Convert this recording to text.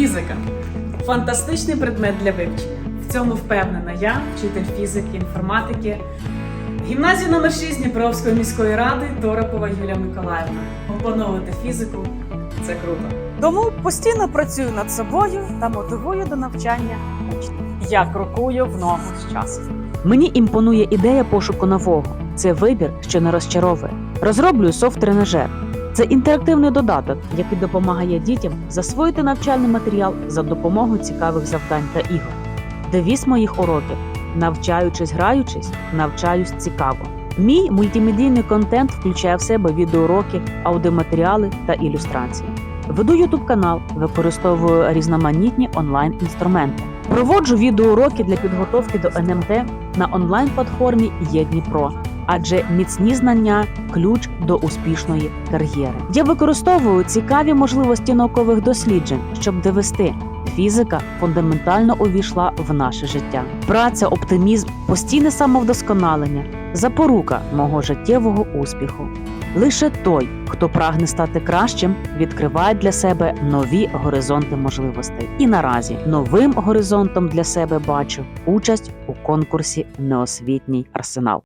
Фізика фантастичний предмет для вивчення. В цьому впевнена я, вчитель фізики, інформатики. Гімназія номер 6 Дніпровської міської ради Торопова Юлія Миколаївна. Опановувати фізику це круто. Тому постійно працюю над собою та мотивую до навчання учнів. Я крокую в ногу з часом. Мені імпонує ідея пошуку нового. Це вибір, що не розчаровує. Розроблюю софт-тренажер. Це інтерактивний додаток, який допомагає дітям засвоїти навчальний матеріал за допомогою цікавих завдань та ігор. Девіз моїх уроків: навчаючись, граючись, навчаюсь цікаво. Мій мультимедійний контент включає в себе відеоуроки, аудіоматеріали та ілюстрації. Веду ютуб канал, використовую різноманітні онлайн-інструменти. Проводжу відеоуроки для підготовки до НМТ на онлайн-платформі ЄДніпро, адже міцні знання ключ до успішної кар'єри. Я використовую цікаві можливості наукових досліджень, щоб довести. Фізика фундаментально увійшла в наше життя. Праця, оптимізм, постійне самовдосконалення, запорука мого життєвого успіху. Лише той, хто прагне стати кращим, відкриває для себе нові горизонти можливостей. І наразі новим горизонтом для себе бачу участь у конкурсі Неосвітній арсенал.